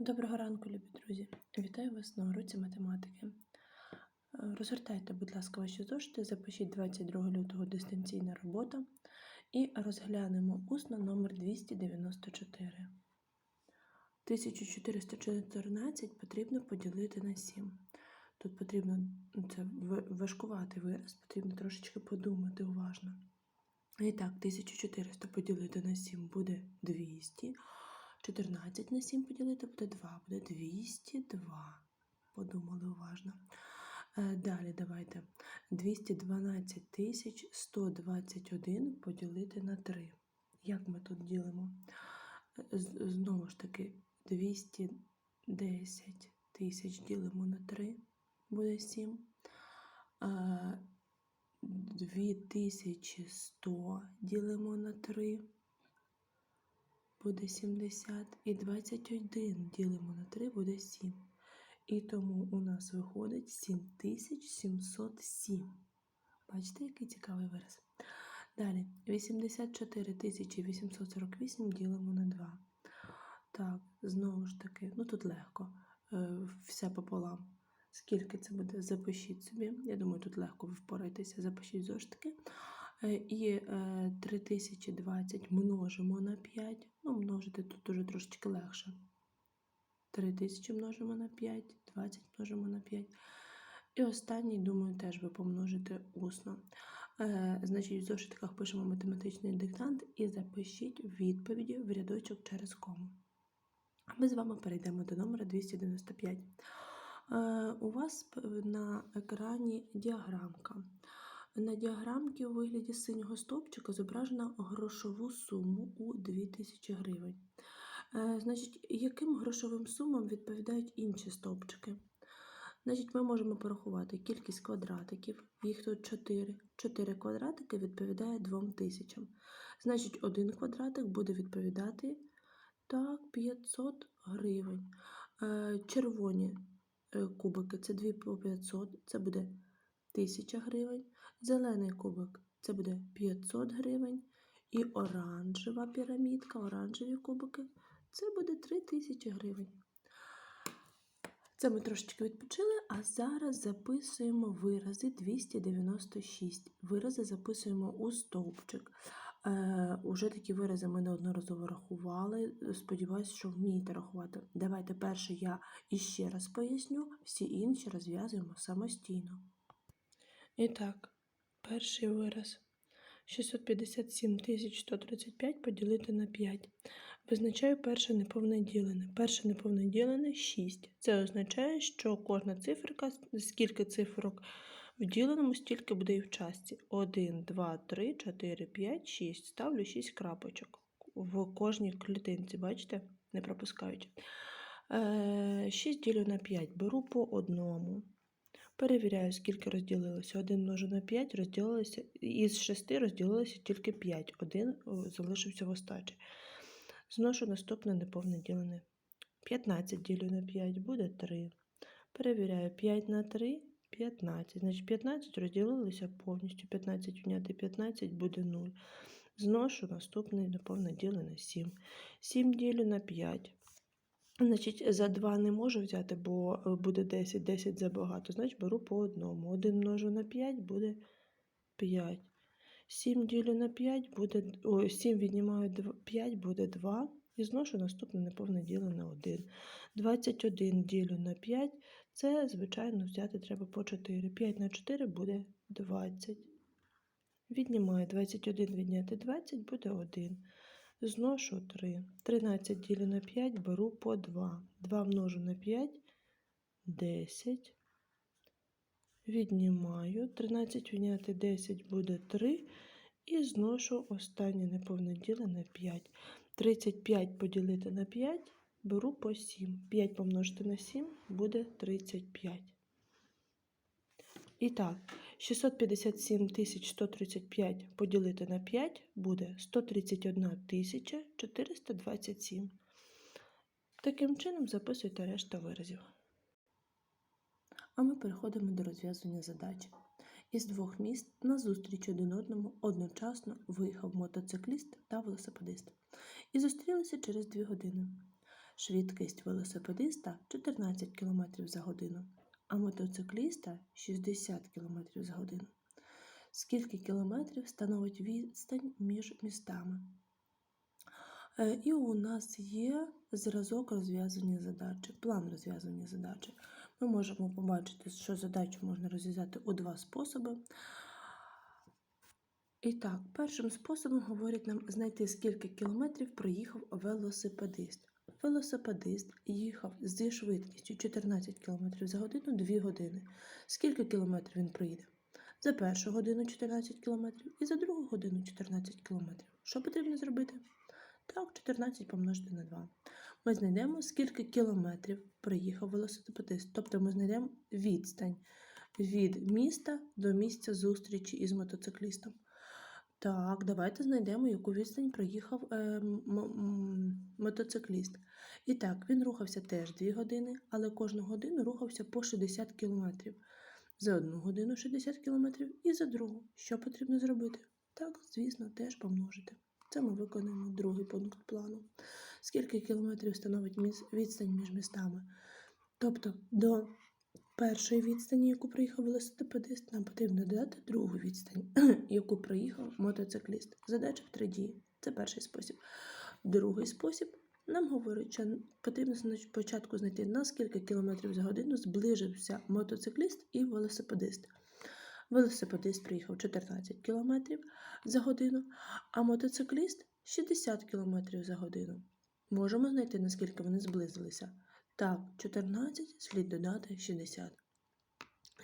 Доброго ранку, любі друзі! Вітаю вас на уроці математики. Е, Розгортайте, будь ласка, ваші зошити, запишіть 22 лютого дистанційна робота і розглянемо усно номер 294. 1414 потрібно поділити на 7. Тут потрібно це в- важкуватий вираз, потрібно трошечки подумати уважно. І так, 1400 поділити на 7 буде 200. 14 на 7 поділити буде 2, буде 202. Подумали уважно. Е, Далі давайте. 212 тисяч 121 поділити на 3. Як ми тут ділимо? Е, Знову ж таки, 210 тисяч ділимо на 3, буде 7. Е, 2100 ділимо на 3 буде 70. І 21 ділимо на 3 буде 7. І тому у нас виходить 7707. Бачите, який цікавий вираз. Далі, 84 848 ділимо на 2. Так, знову ж таки, ну тут легко. Е, все пополам. Скільки це буде? Запишіть собі. Я думаю, тут легко ви впораєтеся. Запишіть зошитки. Е, І е, 3020 множимо на 5. Ну, множити тут уже трошечки легше. 3000 множимо на 5, 20 множимо на 5. І останній, думаю, теж ви помножите усно. Е, значить, в зошитках пишемо математичний диктант і запишіть відповіді в рядочок через кому. А ми з вами перейдемо до номера 295. Е, у вас на екрані діаграмка. На діаграмці у вигляді синього стовпчика зображено грошову суму у 2000 гривень. Е, Значить, яким грошовим сумам відповідають інші стовпчики? Значить, ми можемо порахувати кількість квадратиків, їх тут 4. 4 квадратики відповідає 2000. Значить, один квадратик буде відповідати так, 500 гривень. Е, Червоні е, кубики це 2 по 500, це буде 1000 гривень. Зелений кубик це буде 500 гривень. І оранжева пірамідка, оранжеві кубики це буде 3000 гривень. Це ми трошечки відпочили, а зараз записуємо вирази 296. Вирази записуємо у стовпчик. Е, уже такі вирази ми неодноразово рахували. Сподіваюся, що вмієте рахувати. Давайте перше я іще раз поясню, всі інші розв'язуємо самостійно. І так, перший вираз. 657 135 поділити на 5. Визначаю перше неповне ділене. Перше неповне ділене 6. Це означає, що кожна циферка, скільки цифрок в діленому, стільки буде і в частці. 1, 2, 3, 4, 5, 6. Ставлю 6 крапочок в кожній клітинці, бачите, не пропускаючи. Е, 6 ділю на 5, беру по одному. Перевіряю, скільки розділилося. 1 множу на 5 розділилося, із 6 розділилося тільки 5. Один залишився в остачі. Зношу наступне неповне ділене. 15 ділю на 5 буде 3. Перевіряю 5 на 3 15. Значить 15 розділилися повністю. 15 відняти 15 буде 0. Зношу наступне неповне ділене 7. 7 ділю на 5. Значить, за 2 не можу взяти, бо е, буде 10, 10 забагато. Значить, беру по одному. 1 множу на 5 буде 5. 7 ділю на 5 буде, о, 7 віднімаю 5 буде 2. І зношу наступне неповне діло на 1. 21 ділю на 5, це, звичайно, взяти треба по 4. 5 на 4 буде 20. Віднімаю 21 відняти 20 буде 1. Зношу 3. 13 ділю на 5 беру по 2. 2 множу на 5 10. Віднімаю. 13 відняти 10 буде 3. І зношу останнє неповне діле на 5. 35 поділити на 5 беру по 7. 5 помножити на 7 буде 35. І так, 657 135 поділити на 5 буде 131 427. Таким чином записуйте решта виразів. А ми переходимо до розв'язування задачі. Із двох міст назустріч один одному одночасно виїхав мотоцикліст та велосипедист і зустрілися через дві години. Швидкість велосипедиста 14 км за годину, а мотоцикліста 60 км за годину. Скільки кілометрів становить відстань між містами? Е, І у нас є зразок розв'язання задачі, план розв'язання задачі. Ми можемо побачити, що задачу можна розв'язати у два способи. І так, першим способом говорять нам знайти, скільки кілометрів проїхав велосипедист. Велосипедист їхав зі швидкістю 14 км за годину 2 години. Скільки кілометрів він проїде? За першу годину 14 км і за другу годину 14 км. Що потрібно зробити? Так, 14 помножити на 2. Ми знайдемо, скільки кілометрів проїхав велосипедист. Тобто ми знайдемо відстань від міста до місця зустрічі із мотоциклістом. Так, давайте знайдемо, яку відстань проїхав е, мотоцикліст. І так, він рухався теж 2 години, але кожну годину рухався по 60 кілометрів. За одну годину 60 кілометрів і за другу. Що потрібно зробити? Так, звісно, теж помножити. Це ми виконуємо другий пункт плану. Скільки кілометрів становить відстань між містами? Тобто до першої відстані, яку проїхав велосипедист, нам потрібно додати другу відстань, яку проїхав мотоцикліст. Задача в три дії. Це перший спосіб. Другий спосіб нам говорить, що потрібно спочатку знайти, на скільки кілометрів за годину зближився мотоцикліст і велосипедист. Велосипедист приїхав 14 км за годину, а мотоцикліст 60 км за годину. Можемо знайти, наскільки вони зблизилися. Так, 14 слід додати 60.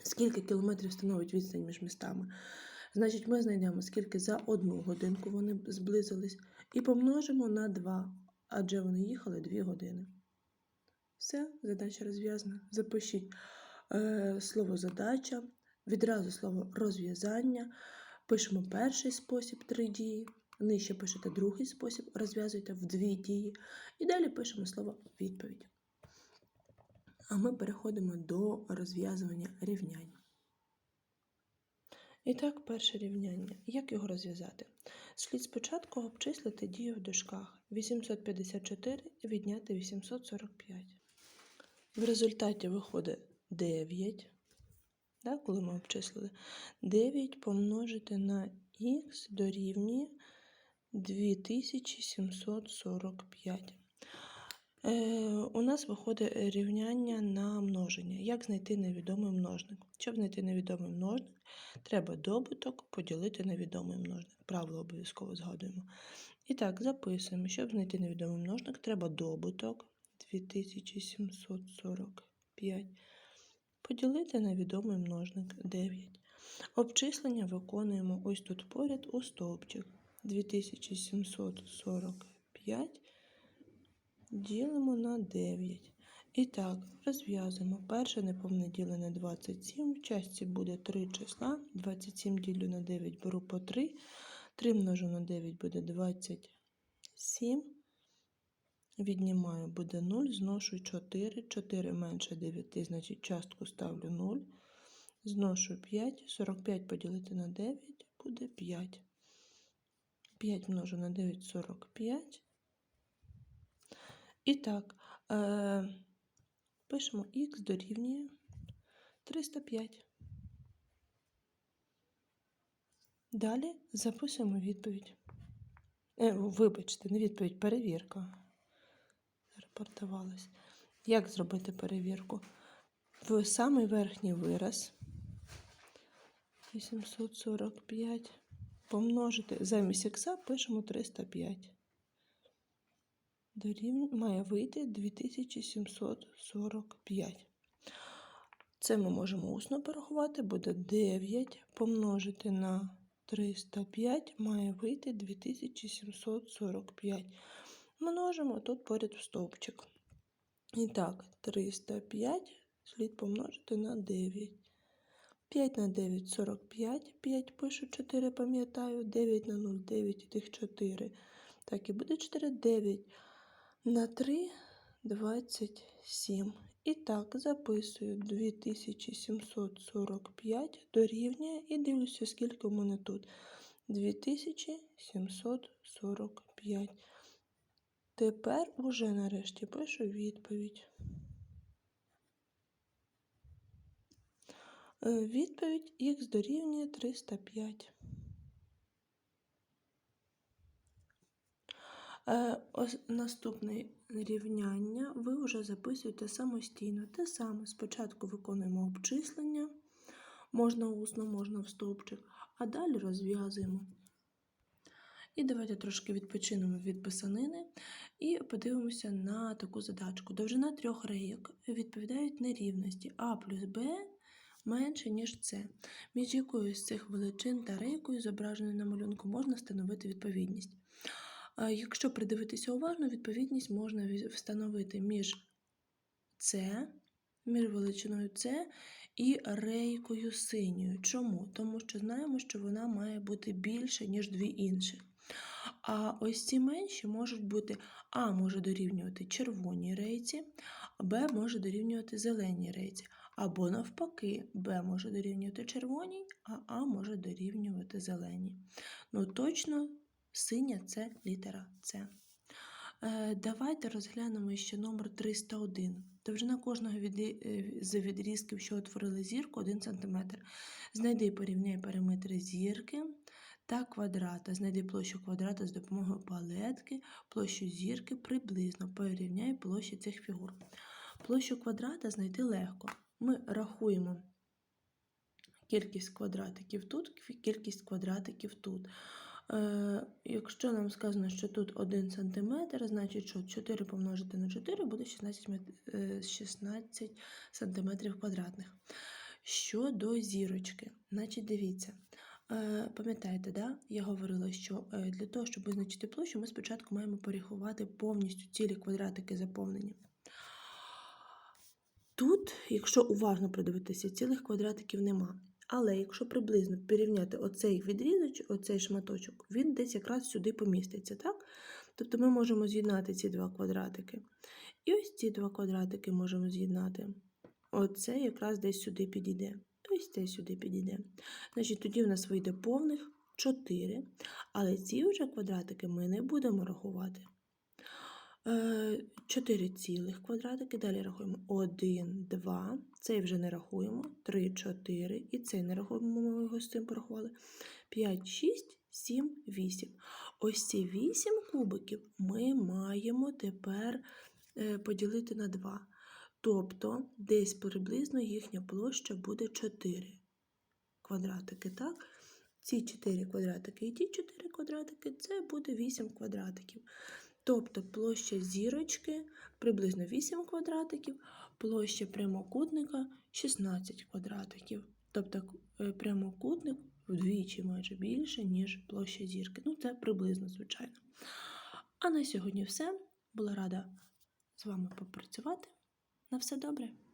Скільки кілометрів становить відстань між містами? Значить, ми знайдемо, скільки за одну годинку вони зблизились, і помножимо на 2, адже вони їхали 2 години. Все, задача розв'язана. Запишіть е, слово задача, відразу слово розв'язання. Пишемо перший спосіб три дії. Нижче пишете другий спосіб, розв'язуєте в дві дії. І далі пишемо слово відповідь. А ми переходимо до розв'язування рівнянь. І так, перше рівняння. Як його розв'язати? Слід спочатку обчислити дію в дужках 854 відняти 845. В результаті виходить 9. Так, коли ми обчислили. 9 помножити на х дорівнює 2745. Е, у нас виходить рівняння на множення. Як знайти невідомий множник? Щоб знайти невідомий множник, треба добуток поділити на відомий множник. Правило обов'язково згадуємо. І так, записуємо, щоб знайти невідомий множник, треба добуток 2745 поділити на відомий множник 9. Обчислення виконуємо ось тут поряд у стовпчик. 2745 ділимо на 9. І так, розв'язуємо. Перше неповне ділене 27. В частці буде 3 числа. 27 ділю на 9 беру по 3. 3 множу на 9 буде 27. Віднімаю буде 0, зношу 4. 4 менше 9, значить частку ставлю 0. Зношу 5. 45 поділити на 9 буде 5. 5 множу на 9 45. І так, е, пишемо х дорівнює 305. Далі записуємо відповідь. Е, вибачте, не відповідь, перевірка. Репортувалась. Як зробити перевірку? В самий верхній вираз 845 помножити замість х пишемо 305. Має вийти 2745. Це ми можемо усно порахувати, буде 9 помножити на 305 має вийти 2745. Множимо тут поряд в стовпчик. І так, 305 слід помножити на 9. 5 на 9 45, 5 пишу 4, пам'ятаю, 9 на 0, 9 і тих 4. Так, і буде 4, 9 на 3, 27. І так, записую 2745 дорівнює і дивлюся, скільки в мене тут. 2745. Тепер уже нарешті пишу відповідь. Е, Відповідь х дорівнює 305. Ось Наступне рівняння ви вже записуєте самостійно. Те саме спочатку виконуємо обчислення, можна усно, можна в стовпчик, а далі розв'язуємо. І давайте трошки відпочинемо від писанини і подивимося на таку задачку. Довжина трьох рейок відповідають нерівності А плюс Б менше, ніж С. Між якою з цих величин та рейкою, зображеною на малюнку, можна встановити відповідність. Якщо придивитися уважно, відповідність можна встановити між С, між величиною С і рейкою синьою. Чому? Тому що знаємо, що вона має бути більше, ніж дві інші. А ось ці менші можуть бути А може дорівнювати червоній рейці, Б може дорівнювати зеленій рейці. Або навпаки, Б може дорівнювати червоній, а А може дорівнювати зеленій. Ну, точно синя це літера С. Е, Давайте розглянемо ще номер 301. Довжина кожного відрі- е, з відрізків, що утворили зірку, 1 см. Знайди і порівняй периметри зірки та квадрата. Знайди площу квадрата з допомогою палетки, площу зірки приблизно. Порівняй площі цих фігур. Площу квадрата знайти легко. Ми рахуємо кількість квадратиків тут, кількість квадратиків тут. Е, якщо нам сказано, що тут 1 см, значить, що 4 помножити на 4 буде 16, е, 16 см квадратних. Щодо зірочки, значить, дивіться. Е, Пам'ятаєте, да? я говорила, що для того, щоб визначити площу, ми спочатку маємо порахувати повністю цілі квадратики заповнені. Тут, якщо уважно придивитися, цілих квадратиків нема. Але якщо приблизно порівняти оцей відрізочок, оцей шматочок, він десь якраз сюди поміститься, так? Тобто ми можемо з'єднати ці два квадратики. І ось ці два квадратики можемо з'єднати. Оце якраз десь сюди підійде. Ось це сюди підійде. Значить, тоді в нас вийде повних 4. Але ці вже квадратики ми не будемо рахувати. 4 цілих квадратики. Далі рахуємо 1, 2. Цей вже не рахуємо. 3, 4. І цей не рахуємо, ми його з цим порахували. 5, 6, 7, 8. Ось ці 8 кубиків ми маємо тепер е, поділити на 2. Тобто десь приблизно їхня площа буде 4 квадратики, так? Ці 4 квадратики і ті 4 квадратики це буде 8 квадратиків. Тобто площа зірочки приблизно 8 квадратиків, площа прямокутника 16 квадратиків. Тобто е, прямокутник вдвічі майже більше, ніж площа зірки. Ну, це приблизно, звичайно. А на сьогодні все. Була рада з вами попрацювати. На все добре!